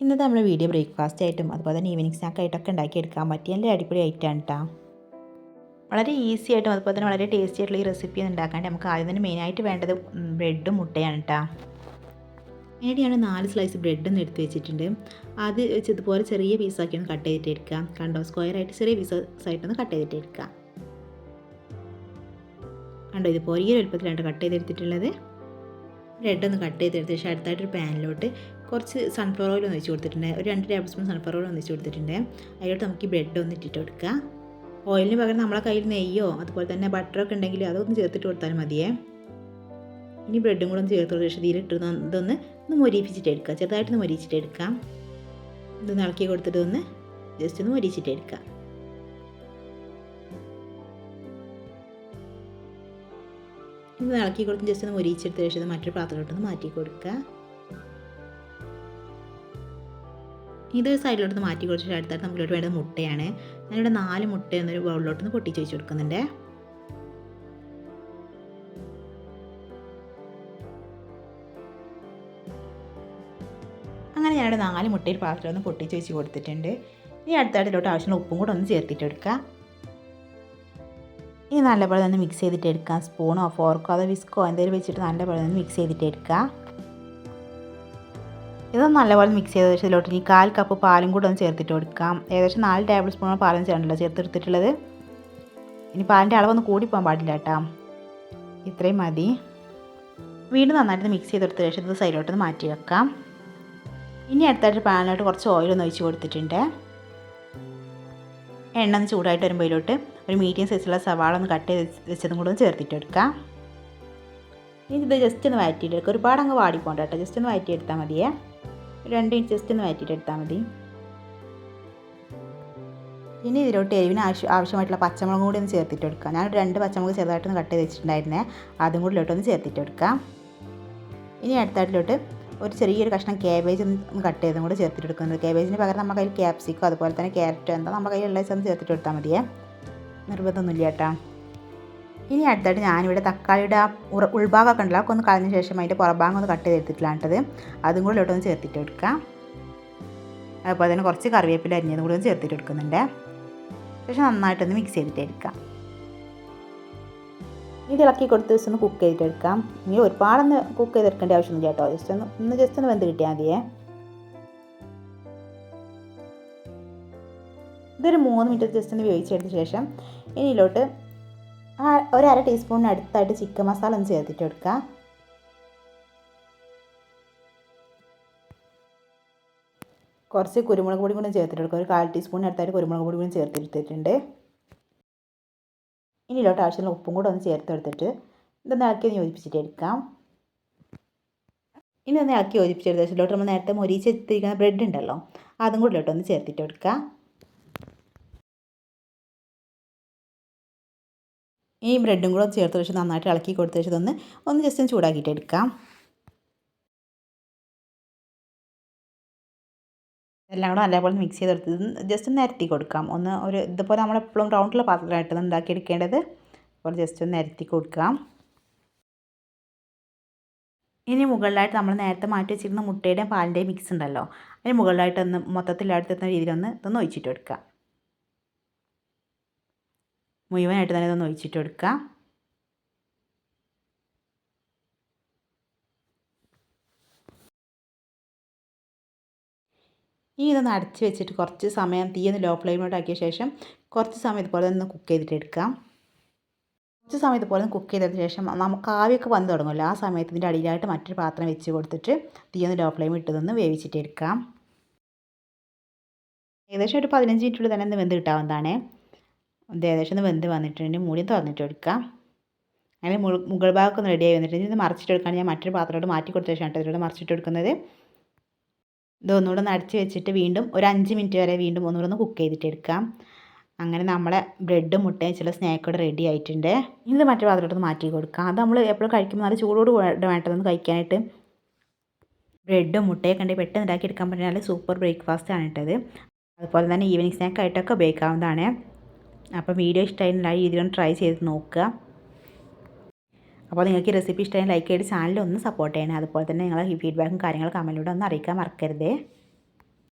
ഇന്നത്തെ നമ്മുടെ video breakfast ആയിട്ടും അതുപോലെ തന്നെ ഈവനിങ് സ്നാക്ക് ആയിട്ടൊക്കെ ഉണ്ടാക്കിയെടുക്കാൻ പറ്റിയ നല്ല അടിപൊളി ഐറ്റമാണ് കേട്ടോ വളരെ ഈസി ആയിട്ടും അതുപോലെ തന്നെ വളരെ ടേസ്റ്റി ആയിട്ടുള്ള ഈ റെസിപ്പി ഉണ്ടാക്കാണ്ട് നമുക്ക് ആദ്യം തന്നെ മെയിനായിട്ട് വേണ്ടത് ബ്രെഡും മുട്ടയാണ് കേട്ടോ അതിനായിട്ട് നാല് സ്ലൈസ് ബ്രെഡ് ഒന്ന് എടുത്ത് വെച്ചിട്ടുണ്ട്. അത് ഇതുപോലെ ചെറിയ പീസാക്കി ഒന്ന് കട്ട് ചെയ്തിട്ട് എടുക്കുക. കണ്ടോ? സ്ക്വയർ ആയിട്ട് ചെറിയ പീസസ് ആയിട്ടൊന്ന് കട്ട് ചെയ്തിട്ട് എടുക്കുക. കണ്ടോ? ഇതുപോലെ ഈ ഒരു എളുപ്പത്തിലാണ് കട്ട് ചെയ്തെടുത്തിട്ടുള്ളത്. ബ്രെഡ് ഒന്ന് കട്ട് ചെയ്തെടുത്ത ശേഷം അടുത്തായിട്ടൊരു പാനിലോട്ട് കുറച്ച് സൺഫ്ലവർ ഓയിൽ ഒന്ന് വെച്ച് കൊടുത്തിട്ടുണ്ട്. ഒരു രണ്ട് ടേബിൾ സ്പൂൺ സൺഫ്ലവർ ഓയിൽ ഒന്ന് വെച്ച് കൊടുത്തിട്ടുണ്ട്. അതിലോട്ട് നമുക്ക് ഈ ബ്രെഡ് ഒന്ന് ഇട്ടിട്ട് കൊടുക്കുക ഓയിലിന് പകരം നമ്മളെ കയ്യിൽ നെയ്യോ അതുപോലെ തന്നെ ബട്ടറൊക്കെ ഉണ്ടെങ്കിൽ അതൊന്ന് ചേർത്തിട്ട് കൊടുത്താൽ മതിയേ. ഇനി ബ്രെഡും കൂടെ ഒന്ന് ചേർത്ത് ശേഷം ഇതിലിട്ട് ഇതൊന്ന് ഒന്ന് മൊരിപ്പിച്ചിട്ട് എടുക്കുക ചെറുതായിട്ടൊന്ന് മൊരിച്ചിട്ട് എടുക്കാം. ഇതൊന്ന് ഇളക്കി കൊടുത്തിട്ട് ഒന്ന് ജസ്റ്റ് ഒന്ന് മൊരിച്ചിട്ട് എടുക്കാം. ഇത് ഇളക്കി കൊടുത്ത് ജസ്റ്റ് ഒന്ന് മൊരിച്ചെടുത്ത ശേഷം മറ്റൊരു പാത്രത്തിലോട്ടൊന്ന് മാറ്റി കൊടുക്കുക. ഇത് സൈഡിലോട്ട് മാറ്റി കൊടുത്തിട്ട് അടുത്തായിട്ട് നമുക്കിലോട്ട് വേണ്ടത് മുട്ടയാണ്. ഞാനിവിടെ നാല് മുട്ട എന്നൊരു ബൗളിലോട്ട് പൊട്ടിച്ച് വെച്ച് കൊടുക്കുന്നുണ്ട്. അങ്ങനെ ഞാനിവിടെ നാല് മുട്ടയിൽ പാത്രം ഒന്ന് പൊട്ടിച്ച് വെച്ച് കൊടുത്തിട്ടുണ്ട്. ഇനി അടുത്തായിട്ടിലോട്ട് ആവശ്യമുള്ള ഉപ്പും കൂടെ ഒന്ന് ചേർത്തിട്ട് എടുക്കുക ഇനി നല്ലപോലെ തന്നെ മിക്സ് ചെയ്തിട്ട് എടുക്കാം. സ്പൂണോ ഫോർക്കോ അതോ വിസ്കോ എന്തെങ്കിലും വെച്ചിട്ട് നല്ലപോലെ തന്നെ മിക്സ് ചെയ്തിട്ട് എടുക്കുക ഇതൊന്ന് നല്ലപോലെ മിക്സ് ചെയ്ത ശേഷം ഇനി കാൽ കപ്പ് പാലും കൂടെ ഒന്ന് ചേർത്തിട്ട് കൊടുക്കാം. ഏകദേശം നാല് ടേബിൾ സ്പൂൺ പാലും ചേർന്നല്ലോ ചേർത്തെടുത്തിട്ടുള്ളത്. ഇനി പാലിന്റെ അളവൊന്നും കൂടിപ്പോകാൻ പാടില്ല കേട്ടോ. ഇത്രയും മതി. വീണ്ടും നന്നായിട്ട് മിക്സ് ചെയ്തെടുത്ത ശേഷം ഇത് സൈഡിലോട്ട് മാറ്റി വെക്കാം. ഇനി അടുത്തായിട്ട് പാനിലോട്ട് കുറച്ച് ഓയിലൊന്ന് ഒഴിച്ച് കൊടുത്തിട്ടുണ്ട്. എണ്ണ ഒന്ന് ചൂടായിട്ട് വരുമ്പോൾ ഇതിലോട്ട് ഒരു മീഡിയം സൈസുള്ള സവാള ഒന്ന് കട്ട് ചെയ്ത് വെച്ചതും കൂടെ ഒന്ന് ചേർത്തിട്ട് എടുക്കാം ഇനി ഇത് ജസ്റ്റ് ഒന്ന് വഴറ്റിയിട്ടെടുക്കുക ഒരുപാട് അങ്ങ് വാടിപ്പോണ്ട കേട്ടോ. ജസ്റ്റ് ഒന്ന് വഴറ്റിയെടുത്താൽ മതിയേ. രണ്ട് ഇഞ്ച് ജസ്റ്റ് ഒന്ന് വഴറ്റിയിട്ടെടുത്താൽ മതി. ഇനി ഇതിലോട്ട് എരിവിന് ആവശ്യം ആവശ്യമായിട്ടുള്ള പച്ചമുളകും കൂടി ഒന്ന് ചേർത്തിട്ട് എടുക്കാം ഞാൻ രണ്ട് പച്ചമുളക് ചെറുതായിട്ടൊന്ന് കട്ട് ചെയ്ത് വെച്ചിട്ടുണ്ടായിരുന്നേ. അതും കൂടി ഇലോട്ടൊന്ന് ചേർത്തിട്ട് കൊടുക്കാം ഇനി അടുത്തായിട്ടിലോട്ട് ഒരു ചെറിയൊരു കഷ്ണം കാബേജ് ഒന്ന് കട്ട് ചെയ്തും കൂടി ചേർത്തിട്ട് കൊടുക്കുന്നത് കാബേജിന് പകരം നമ്മുടെ കയ്യിൽ ക്യാപ്സിക്കോ അതുപോലെ തന്നെ ക്യാരറ്റോ എന്താ നമ്മുടെ കയ്യിലുള്ള ഒന്ന് ചേർത്തിട്ട് കൊടുത്താൽ മതിയേ. നിർബന്ധമൊന്നുമില്ല കേട്ടോ. ഇനി അടുത്തായിട്ട് ഞാനിവിടെ തക്കാളിയുടെ ആ ഉൾഭാഗമൊക്കെ ഉണ്ടല്ലോ ഒക്കെ ഒന്ന് കളഞ്ഞ ശേഷം അതിന്റെ പുറഭാഗം ഒന്ന് കട്ട് ചെയ്തിട്ടില്ലാണ്ടത് അതും കൂടി ഇട്ടൊന്ന് ചേർത്തിട്ട് എടുക്കാം അതുപോലെ തന്നെ കുറച്ച് കറിവേപ്പില അരിഞ്ഞതും കൂടി ഒന്ന് ചേർത്തിട്ട് കൊടുക്കുന്നുണ്ട്. ശേഷം നന്നായിട്ടൊന്ന് മിക്സ് ചെയ്തിട്ട് എടുക്കാം. ഇത് ഇളക്കി കൊടുത്ത് ജസ്റ്റ് ഒന്ന് കുക്ക് ചെയ്തിട്ടെടുക്കാം ഇനി ഒരുപാടൊന്ന് കുക്ക് ചെയ്തെടുക്കേണ്ട ആവശ്യമൊന്നും കേട്ടോ. ജസ്റ്റ് ഒന്ന് ഒന്ന് ജസ്റ്റ് ഒന്ന് വെന്ത് കിട്ടിയാൽ മതിയേ. ഇതൊരു മൂന്ന് മിനിറ്റ് ജസ്റ്റ് ഒന്ന് വേവിച്ചെടുത്ത ശേഷം ഇനിയിലോട്ട് ഒരു അര ടീസ്പൂണിന് അടുത്തായിട്ട് ചിക്കൻ മസാല ഒന്ന് ചേർത്തിട്ട് എടുക്കുക കുറച്ച് കുരുമുളക് പൊടി കൂടി ചേർത്തിട്ട് എടുക്കുക ഒരു കാൽ ടീസ്പൂണിന് അടുത്തായിട്ട് കുരുമുളക് പൊടി കൂടി ചേർത്തിട്ടിട്ടുണ്ട് ഇനി ഇതിലോട്ട് ആവശ്യമുള്ള ഉപ്പും കൂടെ ഒന്ന് ചേർത്തെടുത്തിട്ട് ഇതൊന്ന് ഇളക്കി ഒന്ന് യോജിപ്പിച്ചിട്ട് എടുക്കാം. ഇനി ഒന്ന് ഇളക്കി യോജിപ്പിച്ചെടുത്ത ഇതിലോട്ട് നമ്മൾ നേരത്തെ മൊരിച്ചെത്തിരിക്കുന്ന ബ്രെഡ് ഉണ്ടല്ലോ അതും കൂടി ഒന്ന് ചേർത്തിട്ട് എടുക്കുക ഈ ബ്രെഡും കൂടെ ചേർത്ത് വെച്ച് നന്നായിട്ട് ഇളക്കി കൊടുത്ത് വെച്ചത് ഒന്ന് ജസ്റ്റ് ഒന്ന് ചൂടാക്കിയിട്ട് എടുക്കാം. എല്ലാം കൂടെ നല്ലപോലെ മിക്സ് ചെയ്തെടുത്ത് ജസ്റ്റ് ഒന്ന് നിരത്തി കൊടുക്കാം. ഒന്ന് ഒരു ഇതുപോലെ നമ്മൾ എപ്പോഴും റൗണ്ടിലുള്ള പാത്രമായിട്ട് ഉണ്ടാക്കി എടുക്കേണ്ടത്. അപ്പോൾ ജസ്റ്റ് ഒന്ന് നിരത്തി കൊടുക്കാം. ഇനി മുകളിലായിട്ട് നമ്മൾ നേരത്തെ മാറ്റി വെച്ചിരുന്ന മുട്ടയുടെയും പാലിന്റെയും മിക്സ് ഉണ്ടല്ലോ. അതിന് മുകളിലായിട്ട് ഒന്ന് മൊത്തത്തിൽ അടുത്തെത്തുന്ന രീതിയിലൊന്ന് ഇതൊന്ന് ഒഴിച്ചിട്ട് കൊടുക്കുക മുഴുവനായിട്ട് തന്നെ ഇതൊന്ന് ഒഴിച്ചിട്ട് കൊടുക്കുക. ഇനി ഇതൊന്ന് അടച്ച് വെച്ചിട്ട് കുറച്ച് സമയം തീയൊന്ന് ലോ ഫ്ലെയിമിലോട്ട് ആക്കിയ ശേഷം കുറച്ച് സമയം ഇതുപോലെ ഒന്ന് കുക്ക് ചെയ്തിട്ട് എടുക്കാം കുറച്ച് സമയം ഇതുപോലെ ഒന്ന് കുക്ക് ചെയ്തതിന് ശേഷം നമുക്ക് ആവിയൊക്കെ വന്ന് തുടങ്ങുമല്ലോ. ആ സമയത്ത് ഇതിന്റെ അടിയിലായിട്ട് മറ്റൊരു പാത്രം വെച്ച് കൊടുത്തിട്ട് തീയൊന്ന് ലോ ഫ്ലെയിം ഇട്ടതൊന്ന് വേവിച്ചിട്ട് എടുക്കാം. ഏകദേശം ഒരു പതിനഞ്ച് മിനിറ്റുള്ളിൽ തന്നെ ഒന്ന് വെന്ത് കിട്ടാവുന്നതാണ്. ഏകദേശം ഒന്ന് വെന്ത് വന്നിട്ടുണ്ട്. മൂടി തുറന്നിട്ട് എടുക്കാം. അങ്ങനെ മുകൾ ഭാഗമൊക്കെ ഒന്ന് റെഡിയായി വന്നിട്ടുണ്ട്. ഇത് മറിച്ചിട്ട് എടുക്കാൻ ഞാൻ മറ്റൊരു പാത്രത്തോട് മാറ്റി കൊടുത്ത ശേഷം ഇതിലൂടെ മറിച്ചിട്ട് എടുക്കുന്നത്. ഇത് ഒന്നുകൂടെ ഒന്ന് അടച്ച് വെച്ചിട്ട് വീണ്ടും ഒരു അഞ്ച് മിനിറ്റ് വരെ വീണ്ടും ഒന്നുകൂടെ ഒന്ന് കുക്ക് ചെയ്തിട്ട് എടുക്കാം. അങ്ങനെ നമ്മളെ ബ്രെഡും മുട്ടയും ചില സ്നാക്കോട് റെഡി ആയിട്ടുണ്ട്. ഇനി ഇത് മറ്റു പാത്രത്തോട് മാറ്റി കൊടുക്കാം. അത് നമ്മൾ എപ്പോഴും കഴിക്കുമ്പോൾ നല്ല ചൂടോട് വേണ്ടതൊന്ന് കഴിക്കാനായിട്ട്. ബ്രെഡും മുട്ടയും കണ്ടി പെട്ടെന്ന് ഉണ്ടാക്കി എടുക്കാൻ പറ്റുന്ന സൂപ്പർ ബ്രേക്ക്ഫാസ്റ്റ് ആണ് ഇട്ടത് അതുപോലെ തന്നെ ഈവനിങ് സ്നാക്കായിട്ടൊക്കെ ഉപയോഗിക്കാവുന്നതാണ്. അപ്പോൾ വീഡിയോ ഇഷ്ടമായി ലൈക്ക് രീതിയിലും ട്രൈ ചെയ്ത് നോക്കുക. അപ്പോൾ നിങ്ങൾക്ക് ഈ റെസിപ്പി ഇഷ്ടമായി ലൈക്ക് ചെയ്ത് ചാനൽ ഒന്ന് സപ്പോർട്ട് ചെയ്യണേ. അതുപോലെ തന്നെ നിങ്ങളെ ഫീഡ്ബാക്കും കാര്യങ്ങളും കമന്റിലൂടെ ഒന്ന് അറിയിക്കാൻ മറക്കരുതേ.